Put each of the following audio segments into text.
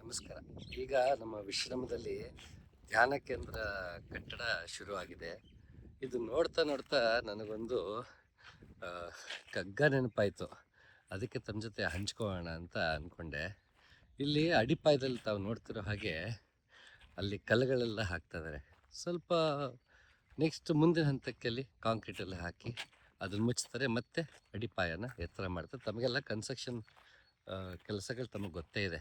ನಮಸ್ಕಾರ. ಈಗ ನಮ್ಮ ವಿಶ್ರಮದಲ್ಲಿ ಧ್ಯಾನ ಕೇಂದ್ರ ಕಟ್ಟಡ ಶುರುವಾಗಿದೆ. ಇದು ನೋಡ್ತಾ ನೋಡ್ತಾ ನನಗೊಂದು ಕಗ್ಗ ನೆನಪಾಯಿತು. ಅದಕ್ಕೆ ತಮ್ಮ ಜೊತೆ ಹಂಚ್ಕೋಣ ಅಂತ ಅಂದ್ಕೊಂಡೆ ಇಲ್ಲಿ ಅಡಿಪಾಯದಲ್ಲಿ ತಾವು ನೋಡ್ತಿರೋ ಹಾಗೆ ಅಲ್ಲಿ ಕಲ್ಲುಗಳೆಲ್ಲ ಹಾಕ್ತಾ ಇದ್ದಾರೆ ಸ್ವಲ್ಪ ನೆಕ್ಸ್ಟ್ ಮುಂದಿನ ಹಂತಕ್ಕೆ ಅಲ್ಲಿ ಕಾಂಕ್ರೀಟ್ ಎಲ್ಲ ಹಾಕಿ ಅದನ್ನು ಮುಚ್ತಾರೆ ಮತ್ತೆ ಅಡಿಪಾಯನ ಎತ್ತರ ಮಾಡ್ತಾರೆ. ತಮಗೆಲ್ಲ ಕನ್ಸ್ಟ್ರಕ್ಷನ್ ಕೆಲಸಗಳು ತಮಗೆ ಗೊತ್ತೇ ಇದೆ.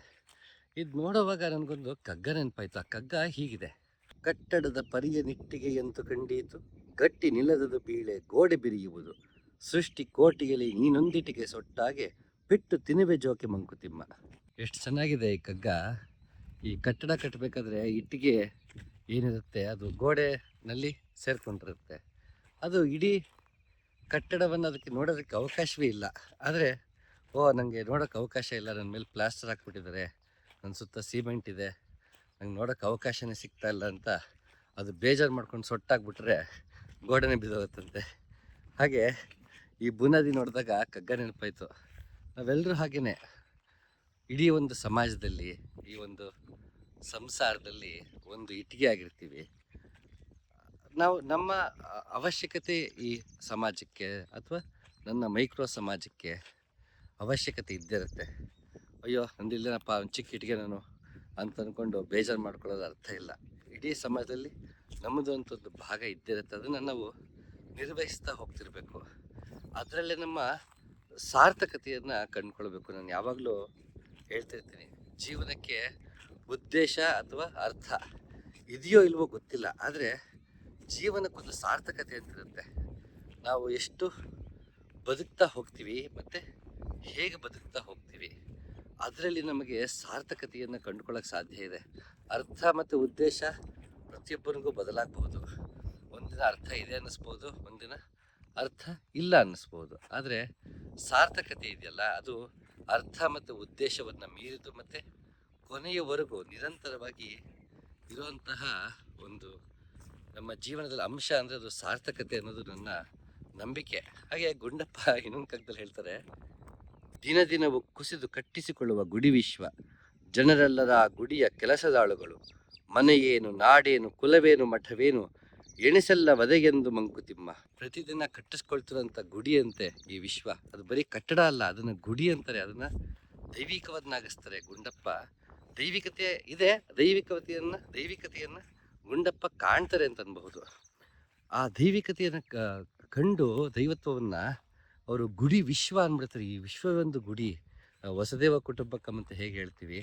ಇದು ನೋಡುವಾಗ ನನಗೊಂದು ಕಗ್ಗ ನೆನಪಾಯ್ತು. ಆ ಕಗ್ಗ ಹೀಗಿದೆ. ಕಟ್ಟಡದ ಪರಿಯ ನಿಟ್ಟಿಗೆ ಎಂತು ಕಂಡೀತು? ಗಟ್ಟಿ ನಿಲ್ಲದದು ಬೀಳೆ ಗೋಡೆ ಬಿರಿಯುವುದು. ಸೃಷ್ಟಿ ಕೋಟಿಯಲ್ಲಿ ನೀನೊಂದಿಟಿಗೆ ಸೊಟ್ಟಾಗೆ ಬಿಟ್ಟು ತಿನ್ನುವೆ ಜೋಕೆ ಮಂಕುತಿಮ್ಮ. ಎಷ್ಟು ಚೆನ್ನಾಗಿದೆ ಈ ಕಗ್ಗ. ಈ ಕಟ್ಟಡ ಕಟ್ಟಬೇಕಾದ್ರೆ ಇಟ್ಟಿಗೆ ಏನಿರುತ್ತೆ? ಅದು ಗೋಡೆನಲ್ಲಿ ಸೇರ್ಕೊಂಡಿರುತ್ತೆ. ಅದು ಇಡೀ ಕಟ್ಟಡವನ್ನು ಅದಕ್ಕೆ ನೋಡೋದಕ್ಕೆ ಅವಕಾಶವೇ ಇಲ್ಲ. ಆದರೆ, ಓ ನನಗೆ ನೋಡೋಕ್ಕೆ ಅವಕಾಶ ಇಲ್ಲ. ನನ್ನ ಮೇಲೆ ಪ್ಲಾಸ್ಟರ್ ಹಾಕ್ಬಿಟ್ಟಿದ್ದಾರೆ. ನನ್ನ ಸುತ್ತ ಸಿಮೆಂಟ್ ಇದೆ. ನಂಗೆ ನೋಡೋಕ್ಕೆ ಅವಕಾಶನೇ ಸಿಗ್ತಾ ಇಲ್ಲ ಅಂತ ಅದು ಬೇಜಾರು ಮಾಡ್ಕೊಂಡು ಸೊಟ್ಟಾಗ್ಬಿಟ್ರೆ ಗೋಡೆನೆ ಬಿದ್ದೋಗುತ್ತಂತೆ. ಹಾಗೆ ಈ ಬುನಾದಿ ನೋಡಿದಾಗ ಕಗ್ಗ ನೆನಪಾಯಿತು. ನಾವೆಲ್ಲರೂ ಹಾಗೇ ಇಡೀ ಒಂದು ಸಮಾಜದಲ್ಲಿ, ಈ ಒಂದು ಸಂಸಾರದಲ್ಲಿ ಒಂದು ಇಟ್ಟಿಗೆ ಆಗಿರ್ತೀವಿ. ನಾವು ನಮ್ಮ ಅವಶ್ಯಕತೆ ಈ ಸಮಾಜಕ್ಕೆ ಅಥವಾ ನನ್ನ ಮೈಕ್ರೋ ಸಮಾಜಕ್ಕೆ ಅವಶ್ಯಕತೆ ಇದ್ದೇ ಇರುತ್ತೆ. ಅಯ್ಯೋ ನಂದಿಲ್ಲೇನಪ್ಪ ಒಂದು ಚಿಕ್ಕ ಇಟ್ಟಿಗೆ ನಾನು ಅಂತ ಅಂದ್ಕೊಂಡು ಬೇಜಾರು ಮಾಡ್ಕೊಳ್ಳೋದು ಅರ್ಥ ಇಲ್ಲ. ಇಡೀ ಸಮಾಜದಲ್ಲಿ ನಮ್ಮದು ಅಂಥದ್ದು ಭಾಗ ಇದ್ದೇ ಇರುತ್ತೆ ಅದನ್ನು ನಾವು ನಿರ್ವಹಿಸ್ತಾ ಹೋಗ್ತಿರ್ಬೇಕು. ಅದರಲ್ಲೇ ನಮ್ಮ ಸಾರ್ಥಕತೆಯನ್ನು ಕಂಡುಕೊಳ್ಬೇಕು. ನಾನು ಯಾವಾಗಲೂ ಹೇಳ್ತಿರ್ತೀನಿ ಜೀವನಕ್ಕೆ ಉದ್ದೇಶ ಅಥವಾ ಅರ್ಥ ಇದೆಯೋ ಇಲ್ವೋ ಗೊತ್ತಿಲ್ಲ. ಆದರೆ ಜೀವನಕ್ಕೊಂದು ಸಾರ್ಥಕತೆ ಅಂತಿರುತ್ತೆ. ನಾವು ಎಷ್ಟು ಬದುಕ್ತಾ ಹೋಗ್ತೀವಿ ಮತ್ತು ಹೇಗೆ ಬದುಕ್ತಾ ಹೋಗ್ತೀವಿ? ಅದರಲ್ಲಿ ನಮಗೆ ಸಾರ್ಥಕತೆಯನ್ನು ಕಂಡುಕೊಳ್ಳೋಕೆ ಸಾಧ್ಯ ಇದೆ. ಅರ್ಥ ಮತ್ತು ಉದ್ದೇಶ ಪ್ರತಿಯೊಬ್ಬರಿಗೂ ಬದಲಾಗಬಹುದು ಒಂದಿನ ಅರ್ಥ ಇದೆ ಅನ್ನಿಸ್ಬೋದು, ಒಂದಿನ ಅರ್ಥ ಇಲ್ಲ ಅನ್ನಿಸ್ಬೋದು. ಆದರೆ ಸಾರ್ಥಕತೆ ಇದೆಯಲ್ಲ, ಅದು ಅರ್ಥ ಮತ್ತು ಉದ್ದೇಶವನ್ನು ಮೀರಿದು ಮತ್ತು ಕೊನೆಯವರೆಗೂ ನಿರಂತರವಾಗಿ ಇರುವಂತಹ ಒಂದು ನಮ್ಮ ಜೀವನದಲ್ಲಿ ಅಂಶ ಅಂದರೆ ಅದು ಸಾರ್ಥಕತೆ ಅನ್ನೋದು ನನ್ನ ನಂಬಿಕೆ. ಹಾಗೆ ಗುಂಡಪ್ಪ ಇನ್ನೊಂದು ಕಗ್ಗದಲ್ಲಿ ಹೇಳ್ತಾರೆ ದಿನ ದಿನವೂ ಕುಸಿದು ಕಟ್ಟಿಸಿಕೊಳ್ಳುವ ಗುಡಿ ವಿಶ್ವ. ಜನರೆಲ್ಲರ ಆ ಗುಡಿಯ ಕೆಲಸದಾಳುಗಳು. ಮನೆಯೇನು, ನಾಡೇನು, ಕುಲವೇನು, ಮಠವೇನು, ಎಣಿಸಲ್ಲ ವದೆಗೆಂದು ಮಂಕುತಿಮ್ಮ. ಪ್ರತಿದಿನ ಕಟ್ಟಿಸ್ಕೊಳ್ತಿರೋಂಥ ಗುಡಿಯಂತೆ ಈ ವಿಶ್ವ. ಅದು ಬರೀ ಕಟ್ಟಡ ಅಲ್ಲ, ಅದನ್ನು ಗುಡಿ ಅಂತಾರೆ. ಅದನ್ನು ದೈವಿಕವನ್ನಾಗಿಸ್ತಾರೆ ಗುಂಡಪ್ಪ. ದೈವಿಕತೆ ಇದೆ ದೈವಿಕವತೆಯನ್ನು ದೈವಿಕತೆಯನ್ನು ಗುಂಡಪ್ಪ ಕಾಣ್ತಾರೆ ಅಂತ ಅನ್ಬಹುದು ಆ ದೈವಿಕತೆಯನ್ನು ಕಂಡು ದೈವತ್ವವನ್ನು ಅವರು ಗುಡಿ ವಿಶ್ವ ಅಂದ್ಬಿಡ್ತಾರೆ ಈ ವಿಶ್ವವೊಂದು ಗುಡಿ ವಸುದೇವ ಕುಟುಂಬಕಂ ಅಂತ ಹೇಗೆ ಹೇಳ್ತೀವಿ?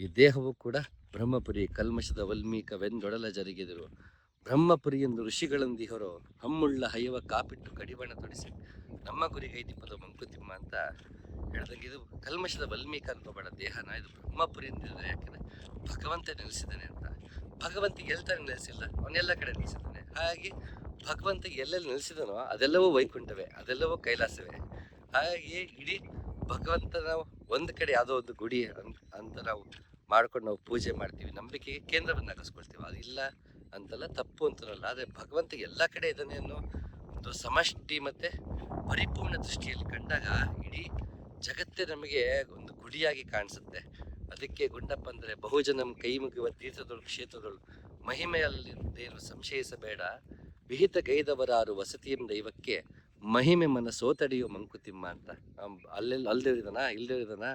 ಈ ದೇಹವು ಕೂಡ ಬ್ರಹ್ಮಪುರಿ, ಕಲ್ಮಶದ ವಲ್ಮೀಕವೆಂದೊಡಲ ಜರುಗಿದರು. ಬ್ರಹ್ಮಪುರಿ ಎಂದು ಋಷಿಗಳಂದಿಹರೋ ಹಮ್ಮುಳ್ಳ ಹೈವ ಕಾಪಿಟ್ಟು ಕಡಿಬಣ ತೊಡಿಸಿ, ನಮ್ಮ ಗುರಿಗೈದಿಪ್ಪದ ಮಂಕುತಿಮ್ಮ ಅಂತ ಹೇಳ್ದಂಗೆ ಇದು ಕಲ್ಮಶದ ವಲ್ಮೀಕ ಅನ್ಕೋಬೇಡ ದೇಹನ ಇದು ಬ್ರಹ್ಮಪುರಿ ಅಂತಿದ್ದಾರೆ ಯಾಕಂದ್ರೆ ಭಗವಂತ ನೆಲೆಸಿದ್ದಾನೆ ಅಂತ. ಭಗವಂತ ಎಲ್ತಾನೆ ನೆಲೆಸಿಲ್ಲ, ಅವನೆಲ್ಲ ಕಡೆ ನೆಲೆಸಿದ್ದಾನೆ ಹಾಗೆ ಭಗವಂತ ಎಲ್ಲೆಲ್ಲಿ ನೆಲೆಸಿದನೋ ಅದೆಲ್ಲವೂ ವೈಕುಂಠವೇ, ಅದೆಲ್ಲವೂ ಕೈಲಾಸವೇ. ಹಾಗೆ ಇಡೀ ಭಗವಂತನ ಒಂದು ಕಡೆ ಯಾವುದೋ ಒಂದು ಗುಡಿ ಅಂತ ನಾವು ಮಾಡ್ಕೊಂಡು ನಾವು ಪೂಜೆ ಮಾಡ್ತೀವಿ. ನಂಬಿಕೆಗೆ ಕೇಂದ್ರವನ್ನು ಅದು ಅದಿಲ್ಲ ಅಂತಲ್ಲ, ತಪ್ಪು ಅಂತನಲ್ಲ ಆದರೆ ಭಗವಂತ ಎಲ್ಲ ಕಡೆ ಇದ್ದಾನೆ ಅನ್ನೋ ಒಂದು ಸಮಷ್ಟಿ ಮತ್ತು ಪರಿಪೂರ್ಣ ದೃಷ್ಟಿಯಲ್ಲಿ ಕಂಡಾಗ ಇಡೀ ಜಗತ್ತೇ ನಮಗೆ ಒಂದು ಗುಡಿಯಾಗಿ ಕಾಣಿಸುತ್ತೆ. ಅದಕ್ಕೆ ಗುಂಡಪ್ಪ ಅಂದರೆ ಬಹುಜನಂ ಕೈ ಮುಗಿಯುವ ತೀರ್ಥದೊಳು ಕ್ಷೇತ್ರದೊಳು ಮಹಿಮೆಯಲ್ಲಿ ಸಂಶಯಿಸಬೇಡ. ವಿಹಿತ ಗೈದವರಾರು ವಸತಿಯಂ ದೈವಕ್ಕೆ ಮಹಿಮೆ ಮನ ಸೋತಡಿಯೋ ಮಂಕುತಿಮ್ಮ ಅಂತ. ಅಲ್ಲೆಲ್ಲ ಇಲ್ಲದೆ ಇದ್ದಾನ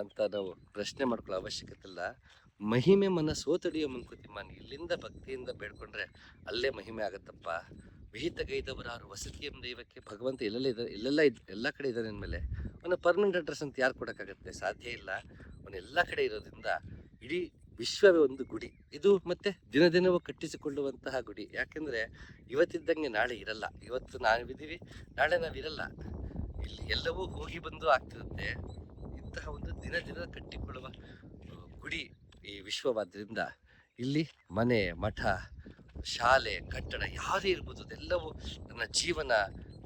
ಅಂತ ನಾವು ಪ್ರಶ್ನೆ ಮಾಡ್ಕೊಳ್ಳೋ ಅವಶ್ಯಕತೆ ಇಲ್ಲ. ಮಹಿಮೆ ಮನ ಸೋತಡಿಯೋ ಮಂಕುತಿಮ್ಮ ಇಲ್ಲಿಂದ ಭಕ್ತಿಯಿಂದ ಬೇಡ್ಕೊಂಡ್ರೆ ಅಲ್ಲೇ ಮಹಿಮೆ ಆಗತ್ತಪ್ಪ. ವಿಹಿತ ಗೈದವರಾರು ವಸತಿಯಂ ದೈವಕ್ಕೆ ಭಗವಂತ ಎಲ್ಲೆಲ್ಲ ಇದ್ದಾರೆ ಎಲ್ಲೆಲ್ಲ ಇದ್, ಎಲ್ಲ ಕಡೆ ಇದ್ದಾನೆ ಅಂದಮೇಲೆ ಅವನ ಪರ್ಮನೆಂಟ್ ಅಡ್ರೆಸ್ ಅಂತ ಯಾರು ಕೊಡೋಕ್ಕಾಗತ್ತೆ? ಸಾಧ್ಯ ಇಲ್ಲ. ಅವನ ಎಲ್ಲ ಕಡೆ ಇರೋದ್ರಿಂದ ಇಡೀ ವಿಶ್ವವೇ ಒಂದು ಗುಡಿ. ಇದು ಮತ್ತೆ ದಿನ ದಿನವೂ ಕಟ್ಟಿಸಿಕೊಳ್ಳುವಂತಹ ಗುಡಿ. ಯಾಕೆಂದ್ರೆ ಇವತ್ತಿದ್ದಂಗೆ ನಾಳೆ ಇರಲ್ಲ. ಇವತ್ತು ನಾವಿದ್ದೀವಿ ನಾಳೆ ನಾವಿರಲ್ಲ ಇಲ್ಲಿ ಎಲ್ಲವೂ ಹೋಗಿ ಬಂದು ಆಗ್ತಿರುತ್ತೆ. ಇಂತಹ ಒಂದು ದಿನ ದಿನ ಕಟ್ಟಿಕೊಳ್ಳುವ ಗುಡಿ ಈ ವಿಶ್ವವಾದ್ರಿಂದ ಇಲ್ಲಿ ಮನೆ, ಮಠ, ಶಾಲೆ, ಕಟ್ಟಡ, ಯಾವುದೇ ಇರ್ಬೋದು ಅದೆಲ್ಲವೂ ನನ್ನ ಜೀವನ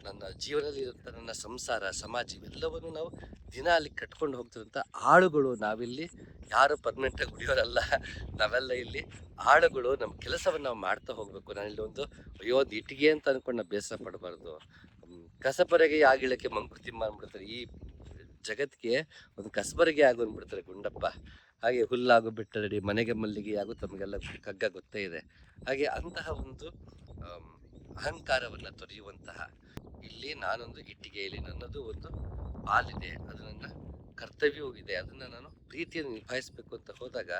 ನನ್ನ ಜೀವನದಲ್ಲಿ ಇರುವಂಥ ನನ್ನ ಸಂಸಾರ, ಸಮಾಜ ಇವೆಲ್ಲವನ್ನು ನಾವು ದಿನ ಅಲ್ಲಿ ಕಟ್ಕೊಂಡು ಹೋಗ್ತಿರುವಂಥ ಆಳುಗಳು ನಾವಿಲ್ಲಿ. ಯಾರು ಪರ್ಮನೆಂಟಾಗಿ ಉಳಿಯೋರಲ್ಲ. ನಾವೆಲ್ಲ ಇಲ್ಲಿ ಆಳುಗಳು ನಮ್ಮ ಕೆಲಸವನ್ನು ನಾವು ಮಾಡ್ತಾ ಹೋಗಬೇಕು. ನಾನಿಲ್ಲಿ ಒಂದು ಅಯ್ಯೋ, ಒಂದು ಇಟ್ಟಿಗೆ ಅಂತ ಅಂದ್ಕೊಂಡು ನಾವು ಬೇಸರ ಪಡಬಾರ್ದು. ಕಸಪರಗೆ ಆಗಿಳಕ್ಕೆ ಮಂಕುತಿಮ್ಮ ಅಂದ್ಬಿಡ್ತಾರೆ. ಈ ಜಗತ್ತಿಗೆ ಒಂದು ಕಸಬರಿಗೆ ಆಗೋನ್ಬಿಡ್ತಾರೆ ಗುಂಡಪ್ಪ. ಹಾಗೆ ಹುಲ್ಲಾಗು ಬಿಟ್ಟರಡಿ ಮನೆಗೆ ಮಲ್ಲಿಗೆ ಆಗು ತಮಗೆಲ್ಲ ಕಗ್ಗ ಗೊತ್ತೇ ಇದೆ. ಹಾಗೆ ಅಂತಹ ಒಂದು ಅಹಂಕಾರವನ್ನ ತೊರೆಯುವಂತಹ ಇಲ್ಲಿ ನಾನೊಂದು ಇಟ್ಟಿಗೆಯಲ್ಲಿ ನನ್ನದು ಒಂದು ಪಾಲಿದೆ ಅದು ನನ್ನ ಕರ್ತವ್ಯವೂ ಇದೆ ಅದನ್ನು ನಾನು ಪ್ರೀತಿಯನ್ನು ನಿಭಾಯಿಸಬೇಕು ಅಂತ ಹೋದಾಗ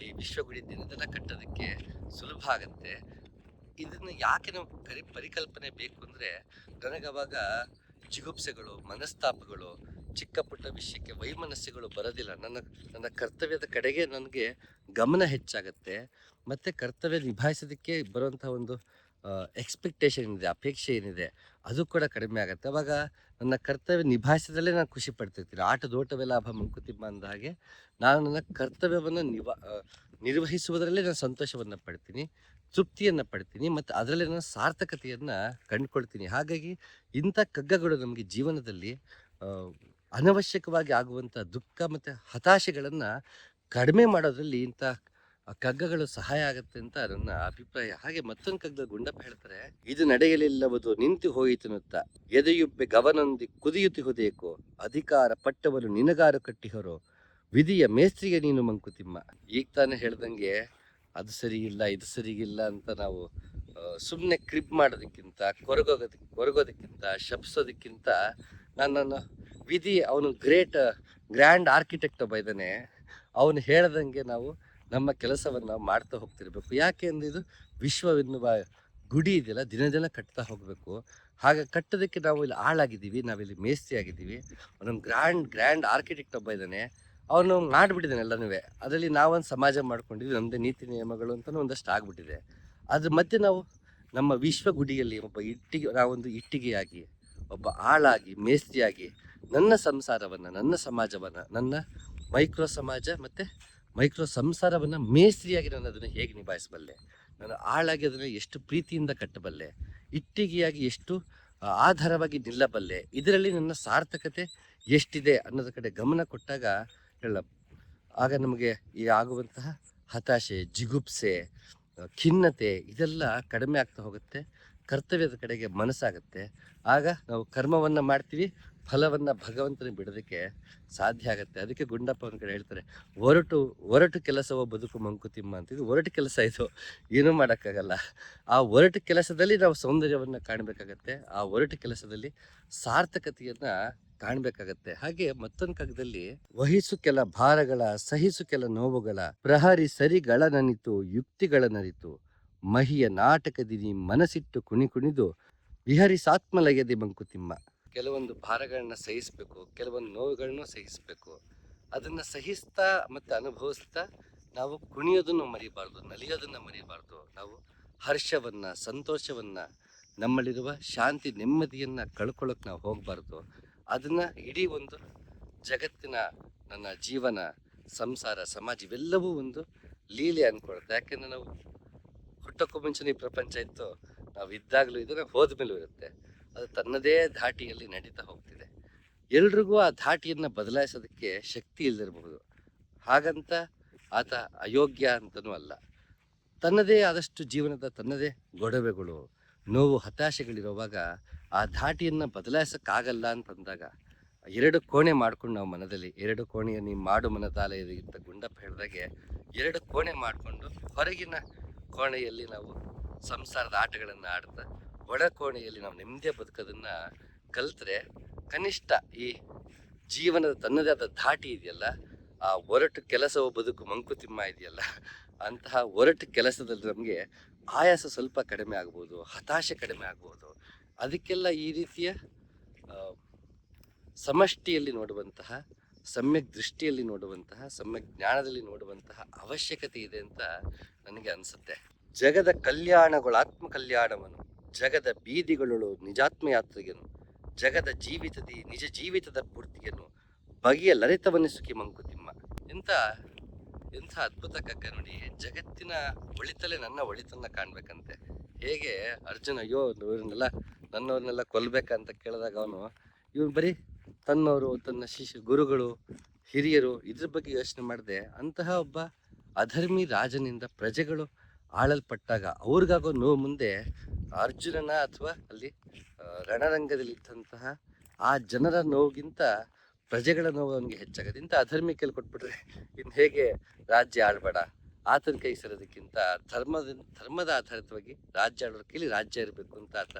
ಈ ವಿಶ್ವಗುಡಿ ದಿನದೆಲ್ಲ ಕಟ್ಟೋದಕ್ಕೆ ಸುಲಭ ಆಗುತ್ತೆ. ಇದನ್ನು ಯಾಕೆ ನಾವು ಕರಿ, ಪರಿಕಲ್ಪನೆ ಬೇಕು ಅಂದರೆ ನನಗವಾಗ ಜಿಗುಪ್ಸೆಗಳು, ಮನಸ್ತಾಪಗಳು, ಚಿಕ್ಕ ಪುಟ್ಟ ವಿಷಯಕ್ಕೆ ವೈಮನಸ್ಸುಗಳು ಬರೋದಿಲ್ಲ. ನನ್ನ ನನ್ನ ಕರ್ತವ್ಯದ ಕಡೆಗೆ ನನಗೆ ಗಮನ ಹೆಚ್ಚಾಗತ್ತೆ. ಮತ್ತು ಕರ್ತವ್ಯ ನಿಭಾಯಿಸೋದಕ್ಕೆ ಬರುವಂಥ ಒಂದು ಎಕ್ಸ್ಪೆಕ್ಟೇಷನ್ ಏನಿದೆ, ಅಪೇಕ್ಷೆ ಏನಿದೆ, ಅದು ಕೂಡ ಕಡಿಮೆ ಆಗುತ್ತೆ. ಅವಾಗ ನನ್ನ ಕರ್ತವ್ಯ ನಿಭಾಯಿಸಿದಲ್ಲೇ ನಾನು ಖುಷಿ ಪಡ್ತಿರ್ತೀನಿ. ಆಟದೋಟವೇ ಲಾಭ ಮಂಕುತಿಮ್ಮ ಅಂದ ಹಾಗೆ ನಾನು ನನ್ನ ಕರ್ತವ್ಯವನ್ನು ನಿಭಾ ನಿರ್ವಹಿಸುವುದರಲ್ಲೇ ನಾನು ಸಂತೋಷವನ್ನು ಪಡ್ತೀನಿ, ತೃಪ್ತಿಯನ್ನು ಪಡ್ತೀನಿ ಮತ್ತು ಅದರಲ್ಲಿ ನಾನು ಸಾರ್ಥಕತೆಯನ್ನು ಕಂಡುಕೊಳ್ತೀನಿ. ಹಾಗಾಗಿ ಇಂಥ ಕಗ್ಗಗಳು ನಮಗೆ ಜೀವನದಲ್ಲಿ ಅನವಶ್ಯಕವಾಗಿ ಆಗುವಂಥ ದುಃಖ ಮತ್ತು ಹತಾಶೆಗಳನ್ನು ಕಡಿಮೆ ಮಾಡೋದರಲ್ಲಿ ಇಂಥ ಕಗ್ಗಗಳು ಸಹಾಯ ಆಗುತ್ತೆ ಅಂತ ನನ್ನ ಅಭಿಪ್ರಾಯ. ಹಾಗೆ ಮತ್ತೊಂದು ಕಗ್ಗ ಗುಂಡಪ್ಪ ಹೇಳ್ತಾರೆ, ಇದು ನಡೆಯಲಿಲ್ಲವದು ನಿಂತು ಹೋಯಿತನುತ್ತ ಎದೆಯುಬ್ಬೆ ಗವನೊಂದಿ ಕುದಿಯುತ್ತಿಹುದೇಕೋ ಅಧಿಕಾರ ಪಟ್ಟವರು ನಿನಗಾರು ಕಟ್ಟಿಹರೋ. ವಿಧಿಯ ಮೇಸ್ತ್ರಿಗೆ ನೀನು ಮಂಕುತಿಮ್ಮ. ಈಗ ತಾನೇ ಹೇಳ್ದಂಗೆ, ಅದು ಸರಿ ಇಲ್ಲ ಇದು ಸರಿಗಿಲ್ಲ ಅಂತ ನಾವು ಸುಮ್ಮನೆ ಕ್ರಿಪ್ ಮಾಡೋದಕ್ಕಿಂತ ಕೊರಗೋಗೋದಕ್ಕೆ ಕೊರಗೋದಕ್ಕಿಂತ ಶಪ್ಸೋದಕ್ಕಿಂತ ನನ್ನನ್ನು ವಿಧಿ ಅವನು ಗ್ರೇಟ್, ಗ್ರ್ಯಾಂಡ್ ಆರ್ಕಿಟೆಕ್ಟ್ ಒಬ್ಬ ಇದ್ದಾನೆ. ಅವನು ಹೇಳ್ದಂಗೆ ನಾವು ನಮ್ಮ ಕೆಲಸವನ್ನು ಮಾಡ್ತಾ ಹೋಗ್ತಿರ್ಬೇಕು. ಯಾಕೆ ಅಂದ್ರೆ ಇದು ವಿಶ್ವವೆನ್ನುವ ಗುಡಿ ಇದೆಯಲ್ಲ, ದಿನ ದಿನ ಕಟ್ತಾ ಹೋಗಬೇಕು. ಹಾಗೆ ಕಟ್ಟೋದಕ್ಕೆ ನಾವು ಇಲ್ಲಿ ಆಳಾಗಿದ್ದೀವಿ ನಾವಿಲ್ಲಿ ಮೇಸ್ತಿ ಆಗಿದ್ದೀವಿ ಅವನೊಂದು ಗ್ರ್ಯಾಂಡ್ ಗ್ರ್ಯಾಂಡ್ ಆರ್ಕಿಟೆಕ್ಟ್ ಒಬ್ಬ ಇದ್ದಾನೆ. ಅವನು ಮಾಡಿಬಿಟ್ಟಿದ್ದಾನೆ ಎಲ್ಲನೂ ಅದರಲ್ಲಿ ನಾವೊಂದು ಸಮಾಜ ಮಾಡ್ಕೊಂಡಿದ್ವಿ ನಮ್ಮದೇ ನೀತಿ ನಿಯಮಗಳು ಅಂತಲೂ ಒಂದಷ್ಟು ಆಗಿಬಿಟ್ಟಿದೆ. ಅದ್ರ ಮಧ್ಯೆ ನಾವು ನಮ್ಮ ವಿಶ್ವ ಗುಡಿಯಲ್ಲಿ ಒಬ್ಬ ಇಟ್ಟಿಗೆ, ನಾವೊಂದು ಇಟ್ಟಿಗೆಯಾಗಿ, ಒಬ್ಬ ಆಳಾಗಿ, ಮೇಸ್ತ್ರಿಯಾಗಿ, ನನ್ನ ಸಂಸಾರವನ್ನು, ನನ್ನ ಸಮಾಜವನ್ನು, ನನ್ನ ಮೈಕ್ರೋ ಸಮಾಜ ಮತ್ತು ಮೈಕ್ರೋ ಸಂಸಾರವನ್ನು ಮೇಸ್ತ್ರಿಯಾಗಿ ನಾನು ಅದನ್ನು ಹೇಗೆ ನಿಭಾಯಿಸಬಲ್ಲೆ? ನಾನು ಆಳಾಗಿ ಅದನ್ನು ಎಷ್ಟು ಪ್ರೀತಿಯಿಂದ ಕಟ್ಟಬಲ್ಲೆ? ಇಟ್ಟಿಗೆಯಾಗಿ ಎಷ್ಟು ಆಧಾರವಾಗಿ ನಿಲ್ಲಬಲ್ಲೆ? ಇದರಲ್ಲಿ ನನ್ನ ಸಾರ್ಥಕತೆ ಎಷ್ಟಿದೆ ಅನ್ನೋದ್ರ ಕಡೆ ಗಮನ ಕೊಟ್ಟಾಗ ಹೇಳ ಆಗ ನಮಗೆ ಈ ಆಗುವಂತಹ ಹತಾಶೆ, ಜಿಗುಪ್ಸೆ ಖಿನ್ನತೆ ಇದೆಲ್ಲ ಕಡಿಮೆ ಆಗ್ತಾ ಹೋಗುತ್ತೆ. ಕರ್ತವ್ಯದ ಕಡೆಗೆ ಮನಸ್ಸಾಗುತ್ತೆ. ಆಗ ನಾವು ಕರ್ಮವನ್ನು ಮಾಡ್ತೀವಿ ಫಲವನ್ನು ಭಗವಂತನ ಬಿಡೋದಕ್ಕೆ ಸಾಧ್ಯ ಆಗುತ್ತೆ. ಅದಕ್ಕೆ ಗುಂಡಪ್ಪ ಒಂದು ಕಡೆ ಹೇಳ್ತಾರೆ ಒರಟು ಒರಟು ಕೆಲಸವೋ ಬದುಕು ಮಂಕುತಿಮ್ಮ ಅಂತ. ಇದು ಒರಟು ಕೆಲಸ ಇದು, ಏನೂ ಮಾಡೋಕ್ಕಾಗಲ್ಲ. ಆ ಒರಟು ಕೆಲಸದಲ್ಲಿ ನಾವು ಸೌಂದರ್ಯವನ್ನು ಕಾಣಬೇಕಾಗತ್ತೆ, ಆ ಒರಟು ಕೆಲಸದಲ್ಲಿ ಸಾರ್ಥಕತೆಯನ್ನು ಕಾಣಬೇಕಾಗತ್ತೆ. ಹಾಗೆ ಮತ್ತೊಂದು ಕಗ್ಗದಲ್ಲಿ ವಹಿಸು ಕೆಲ ಭಾರಗಳ, ಸಹಿಸು ಕೆಲ ನೋವುಗಳ, ಪ್ರಹರಿ ಸರಿಗಳ ನನಿತು ಯುಕ್ತಿಗಳ ನರಿತು ಮಹಿಯ ನಾಟಕದಿನಿ ಮನಸ್ಸಿಟ್ಟು ಕುಣಿ ಕುಣಿದು, ವಿಹರಿಸಾತ್ಮಲಯದಿ ಮಂಕುತಿಮ್ಮ. ಕೆಲವೊಂದು ಭಾರಗಳನ್ನ ಸಹಿಸಬೇಕು, ಕೆಲವೊಂದು ನೋವುಗಳನ್ನು ಸಹಿಸಬೇಕು. ಅದನ್ನ ಸಹಿಸ್ತಾ ಮತ್ತೆ ಅನುಭವಿಸ್ತಾ ನಾವು ಕುಣಿಯೋದನ್ನು ಮರಿಬಾರ್ದು, ನಲಿಯೋದನ್ನು ಮರಿಬಾರ್ದು. ನಾವು ಹರ್ಷವನ್ನು, ಸಂತೋಷವನ್ನ, ನಮ್ಮಲ್ಲಿರುವ ಶಾಂತಿ, ನೆಮ್ಮದಿಯನ್ನ ಕಳ್ಕೊಳ್ಳೋಕೆ ನಾವು ಹೋಗಬಾರ್ದು. ಅದನ್ನ ಇಡೀ ಒಂದು ಜಗತ್ತಿನ ನನ್ನ ಜೀವನ, ಸಂಸಾರ, ಸಮಾಜ ಇವೆಲ್ಲವೂ ಒಂದು ಲೀಲೆ ಅನ್ಕೊಳುತ್ತೆ ಯಾಕೆಂದರೆ ನಾವು ಹುಟ್ಟಕ್ಕೂ ಮುಂಚೆ ಪ್ರಪಂಚ ಇತ್ತು. ನಾವು ಇದ್ದಾಗಲೂ ಇದನ್ನ ಹೋದ್ಮೇಲೂ ಇರುತ್ತೆ. ಅದು ತನ್ನದೇ ಧಾಟಿಯಲ್ಲಿ ನಡೀತಾ ಹೋಗ್ತಿದೆ. ಎಲ್ರಿಗೂ ಆ ಧಾಟಿಯನ್ನು ಬದಲಾಯಿಸೋದಕ್ಕೆ ಶಕ್ತಿ ಇಲ್ಲದಿರಬಹುದು ಹಾಗಂತ ಆತ ಅಯೋಗ್ಯ ಅಂತನೂ ಅಲ್ಲ. ತನ್ನದೇ ಆದಷ್ಟು ಜೀವನದ ತನ್ನದೇ ಗೊಡವೆಗಳು, ನೋವು, ಹತಾಶೆಗಳಿರುವಾಗ ಆ ಧಾಟಿಯನ್ನು ಬದಲಾಯಿಸೋಕ್ಕಾಗಲ್ಲ ಅಂತಂದಾಗ ಎರಡು ಕೋಣೆ ಮಾಡ್ಕೊಂಡು ನಾವು ಮನದಲ್ಲಿ, ಎರಡು ಕೋಣೆಯ ನೀವು ಮಾಡು ಮನದಾಲಯದ ಗುಂಡಪ್ಪ ಹೇಳಿದಾಗೆ ಎರಡು ಕೋಣೆ ಮಾಡಿಕೊಂಡು ಹೊರಗಿನ ಕೋಣೆಯಲ್ಲಿ ನಾವು ಸಂಸಾರದ ಆಟಗಳನ್ನು ಆಡ್ತಾ ಒಳ ಕೋಣೆಯಲ್ಲಿ ನಾವು ನೆಮ್ಮದಿಯ ಬದುಕೋದನ್ನ ಕಲಿತ್ರೆ ಕನಿಷ್ಠ ಈ ಜೀವನದ ತನ್ನದೇ ಆದ ಧಾಟಿ ಇದೆಯಲ್ಲ, ಆ ಒರಟು ಕೆಲಸವು ಬದುಕು ಮಂಕುತಿಮ್ಮ ಇದೆಯಲ್ಲ, ಅಂತಹ ಒರಟು ಕೆಲಸದಲ್ಲಿ ನಮಗೆ ಆಯಾಸ ಸ್ವಲ್ಪ ಕಡಿಮೆ ಆಗ್ಬೋದು, ಹತಾಶೆ ಕಡಿಮೆ ಆಗ್ಬೋದು. ಅದಕ್ಕೆಲ್ಲ ಈ ರೀತಿಯ ಸಮಷ್ಟಿಯಲ್ಲಿ ನೋಡುವಂತಹ, ಸಮ್ಯಕ್ ದೃಷ್ಟಿಯಲ್ಲಿ ನೋಡುವಂತಹ, ಸಮ್ಯಕ್ ಜ್ಞಾನದಲ್ಲಿ ನೋಡುವಂತಹ ಅವಶ್ಯಕತೆ ಇದೆ ಅಂತ ನನಗೆ ಅನಿಸುತ್ತೆ. ಜಗದ ಕಲ್ಯಾಣಗಳು ಆತ್ಮ ಕಲ್ಯಾಣವನು. ಜಗದ ಬೀದಿಗಳು ನಿಜಾತ್ಮ ಯಾತ್ರೆಗೆನು ಜಗದ ಜೀವಿತದಿ, ನಿಜ ಜೀವಿತದ ಪೂರ್ತಿಯನ್ನು ಬಗೆಯ ಲಲಿತವನ್ನೇ ಸುಖಿ ಮಂಕುತಿಮ್ಮ. ಇಂಥ ಇಂಥ ಅದ್ಭುತ ಕಗ್ಗ ನೋಡಿ. ಜಗತ್ತಿನ ಒಳಿತಲೇ ನನ್ನ ಒಳಿತನ್ನ ಕಾಣ್ಬೇಕಂತೆ. ಹೇಗೆ? ಅರ್ಜುನ, ಅಯ್ಯೋ, ಇವ್ರನ್ನೆಲ್ಲ ನನ್ನವ್ರನ್ನೆಲ್ಲ ಕೊಲ್ಬೇಕಂತ ಕೇಳಿದಾಗ ಅವನು ಇವನು ಬರೀ ತನ್ನವರು ತನ್ನ ಶಿಷ್ಯ, ಗುರುಗಳು, ಹಿರಿಯರು, ಇದ್ರ ಬಗ್ಗೆ ಯೋಚನೆ ಮಾಡದೆ. ಅಂತಹ ಒಬ್ಬ ಅಧರ್ಮಿ ರಾಜನಿಂದ ಪ್ರಜೆಗಳು ಆಳಲ್ಪಟ್ಟಾಗ ಅವ್ರಿಗಾಗೋ ನೋವು ಮುಂದೆ ಅರ್ಜುನನ ಅಥವಾ ಅಲ್ಲಿ ರಣರಂಗದಲ್ಲಿ ಇದ್ದಂತಹ ಆ ಜನರ ನೋವಿಗಿಂತ ಪ್ರಜೆಗಳ ನೋವು ಅವನಿಗೆ ಹೆಚ್ಚಾಗದೆ ಇಂಥ ಅಧರ್ಮಿಕಲ್ಲಿ ಕೊಟ್ಬಿಟ್ರೆ ಇನ್ನು ಹೇಗೆ ರಾಜ್ಯ ಆಳ್ಬೇಡ? ಆತನ ಕೈ ಸರೋದಕ್ಕಿಂತ ಧರ್ಮದ ಧರ್ಮದ ಆಧಾರಿತವಾಗಿ ರಾಜ್ಯ ಆಳೋರ ಕೈಲಿ ರಾಜ್ಯ ಇರಬೇಕು ಅಂತ ಆತ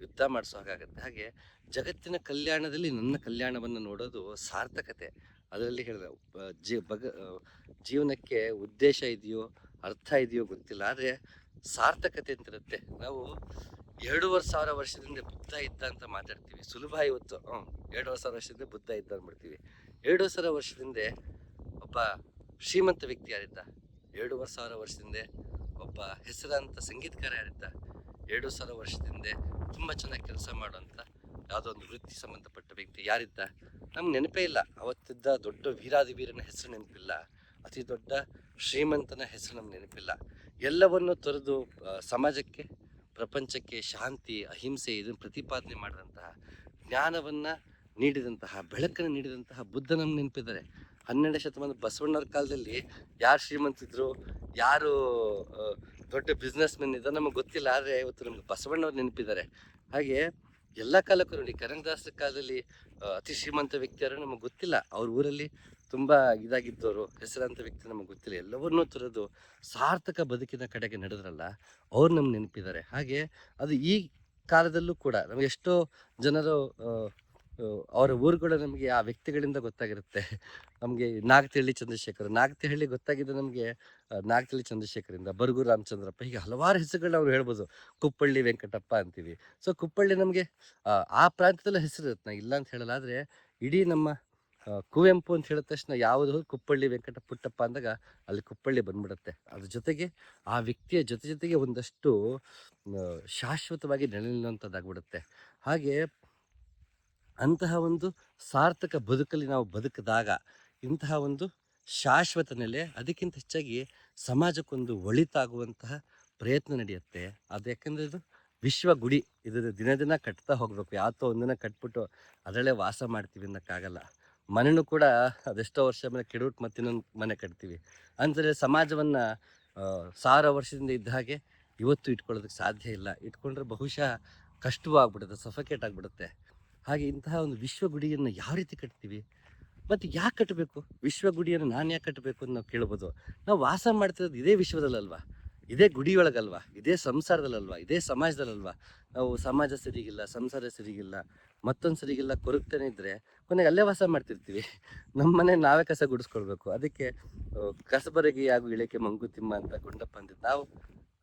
ಯುದ್ಧ ಮಾಡಿಸೋ ಹಾಗಾಗತ್ತೆ. ಹಾಗೆ ಜಗತ್ತಿನ ಕಲ್ಯಾಣದಲ್ಲಿ ನನ್ನ ಕಲ್ಯಾಣವನ್ನು ನೋಡೋದು ಸಾರ್ಥಕತೆ. ಅದರಲ್ಲಿ ಹೇಳಿದ ಬಗ ಜೀವನಕ್ಕೆ ಉದ್ದೇಶ ಇದೆಯೋ ಅರ್ಥ ಇದೆಯೋ ಗೊತ್ತಿಲ್ಲ. ಆದರೆ ಸಾರ್ಥಕತೆ ಅಂತಿರುತ್ತೆ ನಾವು ಎರಡೂವರೆ ಸಾವಿರ ವರ್ಷದಿಂದ ಬುದ್ಧ ಇದ್ದ ಅಂತ ಮಾತಾಡ್ತೀವಿ. ಸುಲಭ ಇವತ್ತು. ಹ್ಞೂ, ಎರಡೂವರೆ ಸಾವಿರ ವರ್ಷದಿಂದ ಬುದ್ಧ ಇದ್ದ ಅಂದ್ಬಿಡ್ತೀವಿ. ಎರಡು ಸಾವಿರ ವರ್ಷದಿಂದ ಒಬ್ಬ ಶ್ರೀಮಂತ ವ್ಯಕ್ತಿ ಯಾರಿದ್ದ? ಎರಡೂವರೆ ಸಾವಿರ ವರ್ಷದಿಂದ ಒಬ್ಬ ಹೆಸರಾಂತ ಸಂಗೀತಕಾರ ಯಾರಿದ್ದ? ಎರಡು ಸಾವಿರ ವರ್ಷದಿಂದ ತುಂಬ ಚೆನ್ನಾಗಿ ಕೆಲಸ ಮಾಡುವಂಥ ಯಾವುದೋ ಒಂದು ವೃತ್ತಿ ಸಂಬಂಧಪಟ್ಟ ವ್ಯಕ್ತಿ ಯಾರಿದ್ದ? ನಮ್ಗೆ ನೆನಪೇ ಇಲ್ಲ. ಅವತ್ತಿದ್ದ ದೊಡ್ಡ ವೀರಾದಿ ವೀರನ ಹೆಸರು ನೆನಪಿಲ್ಲ. ಅತಿ ದೊಡ್ಡ ಶ್ರೀಮಂತನ ಹೆಸರು ನಮ್ಗೆ ನೆನಪಿಲ್ಲ. ಎಲ್ಲವನ್ನು ತೊರೆದು ಸಮಾಜಕ್ಕೆ, ಪ್ರಪಂಚಕ್ಕೆ ಶಾಂತಿ, ಅಹಿಂಸೆ ಇದನ್ನು ಪ್ರತಿಪಾದನೆ ಮಾಡಿದಂತಹ ಜ್ಞಾನವನ್ನು ನೀಡಿದಂತಹ, ಬೆಳಕನ್ನು ನೀಡಿದಂತಹ ಬುದ್ಧ ನಮ್ಗೆ ನೆನಪಿದ್ದಾರೆ. ಹನ್ನೆರಡನೇ ಶತಮಾನದ ಬಸವಣ್ಣವ್ರ ಕಾಲದಲ್ಲಿ ಯಾರು ಶ್ರೀಮಂತಿದ್ರು, ಯಾರು ದೊಡ್ಡ ಬಿಸ್ನೆಸ್ ಮೆನ್ ಇದ್ದಾರೆ ನಮಗೆ ಗೊತ್ತಿಲ್ಲ, ಆದರೆ ಇವತ್ತು ನಮ್ಗೆ ಬಸವಣ್ಣವ್ರು ನೆನಪಿದ್ದಾರೆ. ಹಾಗೆ ಎಲ್ಲ ಕಾಲಕ್ಕೂ ನೋಡಿ ಕರಂಗದಾಸರ ಕಾಲದಲ್ಲಿ ಅತಿ ಶ್ರೀಮಂತ ವ್ಯಕ್ತಿಯಾರು ನಮಗೆ ಗೊತ್ತಿಲ್ಲ. ಅವ್ರ ಊರಲ್ಲಿ ತುಂಬ ಇದಾಗಿದ್ದವರು ಹೆಸರಾಂತ ವ್ಯಕ್ತಿ ನಮಗೆ ಗೊತ್ತಿಲ್ಲ. ಎಲ್ಲವನ್ನೂ ತರೋದು ಸಾರ್ಥಕ ಬದುಕಿನ ಕಡೆಗೆ ನಡೆದ್ರಲ್ಲ, ಅವ್ರು ನಮ್ಗೆ ನೆನಪಿದ್ದಾರೆ. ಹಾಗೆ ಅದು ಈ ಕಾಲದಲ್ಲೂ ಕೂಡ ನಮಗೆ ಎಷ್ಟೋ ಜನರು ಅವರ ಊರುಗಳು ನಮಗೆ ಆ ವ್ಯಕ್ತಿಗಳಿಂದ ಗೊತ್ತಾಗಿರುತ್ತೆ. ನಮಗೆ ನಾಗತಿಹಳ್ಳಿ ಚಂದ್ರಶೇಖರ್ ನಾಗತಿಹಳ್ಳಿ ಗೊತ್ತಾಗಿದ್ದು ನಮಗೆ ನಾಗತಿಹಳ್ಳಿ ಚಂದ್ರಶೇಖರಿಂದ, ಬರಗೂರು ರಾಮಚಂದ್ರಪ್ಪ, ಹೀಗೆ ಹಲವಾರು ಹೆಸರುಗಳನ್ನ ಅವ್ರು ಹೇಳ್ಬೋದು. ಕುಪ್ಪಳ್ಳಿ ವೆಂಕಟಪ್ಪ ಅಂತೀವಿ. ಸೊ ಕುಪ್ಪಳ್ಳಿ ನಮಗೆ, ಆ ಪ್ರಾಂತ್ಯದಲ್ಲೂ ಹೆಸರು ಇರುತ್ತೆ ನಾ ಇಲ್ಲ ಅಂತ ಹೇಳಲ್ಲ ಆದರೆ ಇಡೀ ನಮ್ಮ ಕುವೆಂಪು ಅಂತ ಹೇಳಿದ ತಕ್ಷಣ ಯಾವುದು ಕುಪ್ಪಳ್ಳಿ ವೆಂಕಟ ಪುಟ್ಟಪ್ಪ ಅಂದಾಗ ಅಲ್ಲಿ ಕುಪ್ಪಳ್ಳಿ ಬಂದ್ಬಿಡುತ್ತೆ. ಅದ್ರ ಜೊತೆಗೆ ಆ ವ್ಯಕ್ತಿಯ ಜೊತೆ ಜೊತೆಗೆ ಒಂದಷ್ಟು ಶಾಶ್ವತವಾಗಿ ಶಾಶ್ವತವಾಗಿ ನೆಲೆನಿಲ್ಲುವಂಥದ್ದಾಗ್ಬಿಡುತ್ತೆ. ಹಾಗೆ ಅಂತಹ ಒಂದು ಸಾರ್ಥಕ ಬದುಕಲ್ಲಿ ನಾವು ಬದುಕಿದಾಗ ಇಂತಹ ಒಂದು ಶಾಶ್ವತ ನೆಲೆ ಅದಕ್ಕಿಂತ ಹೆಚ್ಚಾಗಿ ಸಮಾಜಕ್ಕೊಂದು ಒಳಿತಾಗುವಂತಹ ಪ್ರಯತ್ನ ನಡೆಯುತ್ತೆ. ಅದು ಯಾಕಂದರೆ ಇದು ವಿಶ್ವ ಗುಡಿ. ಇದು ದಿನ ದಿನ ಕಟ್ತಾ ಹೋಗಬೇಕು. ಯಾವತ್ತೋ ಒಂದಿನ ಕಟ್ಬಿಟ್ಟು ಅದರಲ್ಲೇ ವಾಸ ಮಾಡ್ತೀವಿ ಅನ್ನೋಕ್ಕಾಗಲ್ಲ. ಮನೆಯೂ ಕೂಡ ಅದೆಷ್ಟೋ ವರ್ಷ ಮೇಲೆ ಕೆಡಬಿಟ್ಟು ಮತ್ತೆ ಇನ್ನೊಂದು ಮನೆ ಕಟ್ತೀವಿ. ಅಂದರೆ ಸಮಾಜವನ್ನು ಸಾವಿರ ವರ್ಷದಿಂದ ಇದ್ದ ಹಾಗೆ ಇವತ್ತು ಇಟ್ಕೊಳ್ಳೋದಕ್ಕೆ ಸಾಧ್ಯ ಇಲ್ಲ. ಇಟ್ಕೊಂಡ್ರೆ ಬಹುಶಃ ಕಷ್ಟವೂ ಆಗ್ಬಿಡುತ್ತೆ ಸಫಕೇಟ್ ಆಗಿಬಿಡುತ್ತೆ. ಹಾಗೆ ಇಂತಹ ಒಂದು ವಿಶ್ವ ಗುಡಿಯನ್ನು ಯಾವ ರೀತಿ ಕಟ್ತೀವಿ? ಮತ್ತು ಯಾಕೆ ಕಟ್ಟಬೇಕು ವಿಶ್ವ ಗುಡಿಯನ್ನು ನಾನು ಯಾಕೆ ಕಟ್ಟಬೇಕು ಅಂತ ನಾವು ಕೇಳ್ಬೋದು. ನಾವು ವಾಸ ಮಾಡ್ತಿರೋದು ಇದೇ ವಿಶ್ವದಲ್ಲಲ್ವಾ? ಇದೇ ಗುಡಿಯೊಳಗಲ್ವಾ? ಇದೇ ಸಂಸಾರದಲ್ಲಲ್ವಾ? ಇದೇ ಸಮಾಜದಲ್ಲಲ್ವಾ? ನಾವು ಸಮಾಜ ಸರಿಗಿಲ್ಲ, ಸಂಸಾರ ಸರಿಗಿಲ್ಲ. ಮತ್ತೊಂದು ಸರಿಗೆಲ್ಲ ಕೊರಗ್ತಾನೆ ಇದ್ದರೆ ಕೊನೆಗೆ ಅಲ್ಲೇ ವಾಸ ಮಾಡ್ತಿರ್ತೀವಿ. ನಮ್ಮ ಮನೆ ನಾವೇ ಕಸ ಗುಡಿಸ್ಕೊಳ್ಬೇಕು. ಅದಕ್ಕೆ ಕಸಬರಗಿ ಹಾಗೂ ಇಳಕೆ ಮಂಗುತಿಮ್ಮ ಅಂತ ಗುಂಡಪ್ಪ ಅಂತಿದ್ದು ನಾವು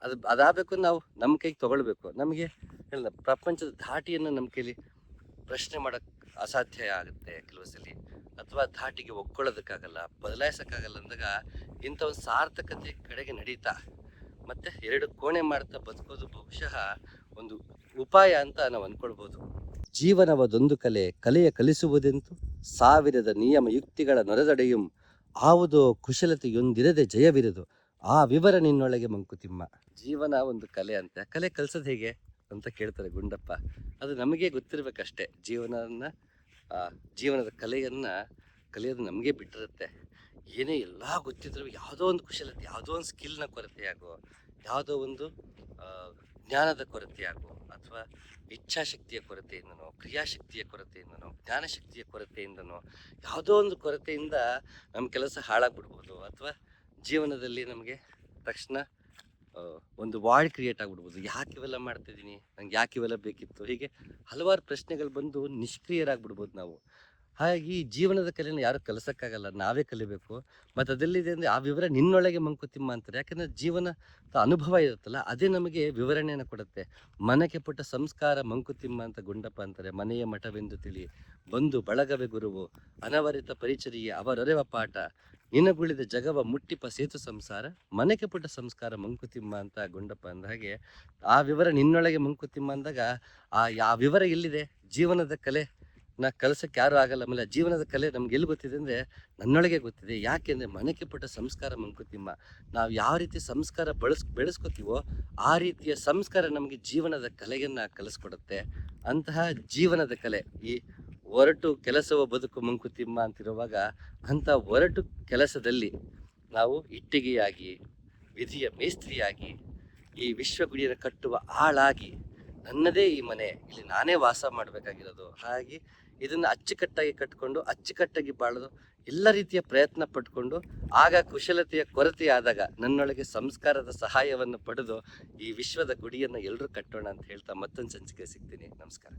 ಅದು, ಅದಾಗಬೇಕು ನಾವು ನಮ್ಮ ಕೈಗೆ ತಗೊಳ್ಬೇಕು. ನಮಗೆ ಹೇಳಿದ ಪ್ರಪಂಚದ ಧಾಟಿಯನ್ನು ನಮ್ಮ ಕೈಲಿ ಪ್ರಶ್ನೆ ಮಾಡೋಕ್ಕೆ ಅಸಾಧ್ಯ ಆಗುತ್ತೆ ಕೆಲವು ಸಲ. ಅಥವಾ ಧಾಟಿಗೆ ಒಗ್ಕೊಳ್ಳೋದಕ್ಕಾಗಲ್ಲ ಬದಲಾಯಿಸೋಕ್ಕಾಗಲ್ಲ ಅಂದಾಗ ಇಂಥ ಒಂದು ಸಾರ್ಥಕತೆ ಕಡೆಗೆ ನಡೀತಾ. ಮತ್ತು ಎರಡು ಕೋಣೆ ಮಾಡ್ತಾ ಬದುಕೋದು ಬಹುಶಃ ಒಂದು ಉಪಾಯ ಅಂತ ನಾವು ಅಂದ್ಕೊಳ್ಬೋದು ಜೀವನವದೊಂದು ಕಲೆ ಕಲೆಯ ಕಲಿಸುವುದೆಂತು? ಸಾವಿರದ ನಿಯಮ ಯುಕ್ತಿಗಳ ನೊರೆದಡೆಯುಂ ಆವುದೋ ಕುಶಲತೆಯೊಂದಿರದೆ ಜಯವಿರದು. ಆ ವಿವರ ನಿನ್ನೊಳಗೆ ಮಂಕುತಿಮ್ಮ. ಜೀವನ ಒಂದು ಕಲೆ ಅಂತ. ಕಲೆ ಕಲಿಸೋದು ಹೇಗೆ ಅಂತ ಕೇಳ್ತಾರೆ ಗುಂಡಪ್ಪ. ಅದು ನಮಗೆ ಗೊತ್ತಿರಬೇಕಷ್ಟೇ. ಜೀವನನ ಆ, ಜೀವನದ ಕಲೆಯನ್ನು ಕಲಿಯೋದು ನಮಗೆ ಬಿಟ್ಟಿರುತ್ತೆ. ಏನೇ ಎಲ್ಲ ಗೊತ್ತಿದ್ರು ಯಾವುದೋ ಒಂದು ಕುಶಲತೆ ಯಾವುದೋ ಒಂದು ಸ್ಕಿಲ್ನ ಕೊರತೆಯಾಗೋ ಯಾವುದೋ ಒಂದು ಜ್ಞಾನದ ಕೊರತೆಯಾಗೋ ಅಥವಾ ಇಚ್ಛಾಶಕ್ತಿಯ ಕೊರತೆಯಿಂದನೋ, ಕ್ರಿಯಾಶಕ್ತಿಯ ಕೊರತೆಯಿಂದನೋ, ಜ್ಞಾನಶಕ್ತಿಯ ಕೊರತೆಯಿಂದನೋ ಯಾವುದೋ ಒಂದು ಕೊರತೆಯಿಂದ ನಮ್ಮ ಕೆಲಸ ಹಾಳಾಗ್ಬಿಡ್ಬೋದು ಅಥವಾ ಜೀವನದಲ್ಲಿ ನಮಗೆ ತಕ್ಷಣ ಒಂದು ವಾರ್ಡ್ ಕ್ರಿಯೇಟ್ ಆಗ್ಬಿಡ್ಬೋದು. ಯಾಕೆ ಇವೆಲ್ಲ ಮಾಡ್ತಿದ್ದೀನಿ? ನಂಗೆ ಯಾಕೆ ಇವೆಲ್ಲ ಬೇಕಿತ್ತು? ಹೀಗೆ ಹಲವಾರು ಪ್ರಶ್ನೆಗಳು ಬಂದು ನಿಷ್ಕ್ರಿಯರಾಗ್ಬಿಡ್ಬೋದು ನಾವು. ಹಾಗಾಗಿ ಜೀವನದ ಕಲೆಯನ್ನು ಯಾರು ಕಲಿಸೋಕ್ಕಾಗಲ್ಲ, ನಾವೇ ಕಲಿಬೇಕು. ಮತ್ತು ಅದೆಲ್ಲಿದೆ ಅಂದರೆ ಆ ವಿವರ ನಿನ್ನೊಳಗೆ ಮಂಕುತಿಮ್ಮ ಅಂತಾರೆ. ಯಾಕಂದರೆ ಜೀವನ ಅನುಭವ ಇರುತ್ತಲ್ಲ, ಅದೇ ನಮಗೆ ವಿವರಣೆಯನ್ನು ಕೊಡುತ್ತೆ. ಮನಕ್ಕೆ ಪುಟ್ಟ ಸಂಸ್ಕಾರ ಮಂಕುತಿಮ್ಮ ಅಂತ ಗುಂಡಪ್ಪ ಅಂತಾರೆ. ಮನೆಯ ಮಠವೆಂದು ತಿಳಿ, ಬಂದು ಬಳಗವೆ ಗುರುವು, ಅನವರಿತ ಪರಿಚರ್ಯೆ, ಅವರೊರೆವ ಪಾಠ, ನಿನಗುಳಿದ ಜಗವ ಮುಟ್ಟಿಪ ಸೇತು ಸಂಸಾರ ಮನೆಗೆ ಪುಟ್ಟ ಸಂಸ್ಕಾರ ಮಂಕುತಿಮ್ಮ ಅಂತ ಗುಂಡಪ್ಪ ಅಂದ ಹಾಗೆ, ಆ ವಿವರ ನಿನ್ನೊಳಗೆ ಮಂಕುತಿಮ್ಮ ಅಂದಾಗ, ಆ ಯಾವ ವಿವರ ಎಲ್ಲಿದೆ? ಜೀವನದ ಕಲೆ ನಾ ಕಲಸಕ್ಕೆ ಯಾರು ಆಗಲ್ಲ. ಆಮೇಲೆ ಜೀವನದ ಕಲೆ ನಮ್ಗೆ ಎಲ್ಲಿ ಗೊತ್ತಿದೆ ಅಂದರೆ ನನ್ನೊಳಗೆ ಗೊತ್ತಿದೆ. ಯಾಕೆಂದರೆ ಮನೆಗೆ ಪುಟ್ಟ ಸಂಸ್ಕಾರ ಮಂಕುತಿಮ್ಮ. ನಾವು ಯಾವ ರೀತಿ ಸಂಸ್ಕಾರ ಬಳಸ್, ಬೆಳೆಸ್ಕೋತೀವೋ ಆ ರೀತಿಯ ಸಂಸ್ಕಾರ ನಮಗೆ ಜೀವನದ ಕಲೆಯನ್ನು ಕಲಿಸ್ಕೊಡುತ್ತೆ. ಅಂತಹ ಜೀವನದ ಕಲೆ. ಈ ಒರಟು ಕೆಲಸವ ಬದುಕು ಮಂಕುತಿಮ್ಮ ಅಂತಿರುವಾಗ ಅಂಥ ಒರಟು ಕೆಲಸದಲ್ಲಿ ನಾವು ಇಟ್ಟಿಗೆಯಾಗಿ, ವಿಧಿಯ ಮೇಸ್ತ್ರಿಯಾಗಿ, ಈ ವಿಶ್ವಗುಡಿಯನ್ನು ಕಟ್ಟುವ ಆಳಾಗಿ ನನ್ನದೇ ಈ ಮನೆ. ಇಲ್ಲಿ ನಾನೇ ವಾಸ ಮಾಡಬೇಕಾಗಿರೋದು. ಹಾಗೆ ಇದನ್ನು ಅಚ್ಚುಕಟ್ಟಾಗಿ ಕಟ್ಕೊಂಡು, ಅಚ್ಚುಕಟ್ಟಾಗಿ ಬಾಳೋದು ಎಲ್ಲ ರೀತಿಯ ಪ್ರಯತ್ನ ಪಟ್ಕೊಂಡು, ಆಗ ಕುಶಲತೆಯ ಕೊರತೆ ಆದಾಗ ನನ್ನೊಳಗೆ ಸಂಸ್ಕಾರದ ಸಹಾಯವನ್ನು ಪಡೆದು ಈ ವಿಶ್ವದ ಗುಡಿಯನ್ನು ಎಲ್ಲರೂ ಕಟ್ಟೋಣ ಅಂತ ಹೇಳ್ತಾ ಮತ್ತೊಂದು ಸಂಚಿಕೆ ಸಿಗ್ತೀನಿ. ನಮಸ್ಕಾರ.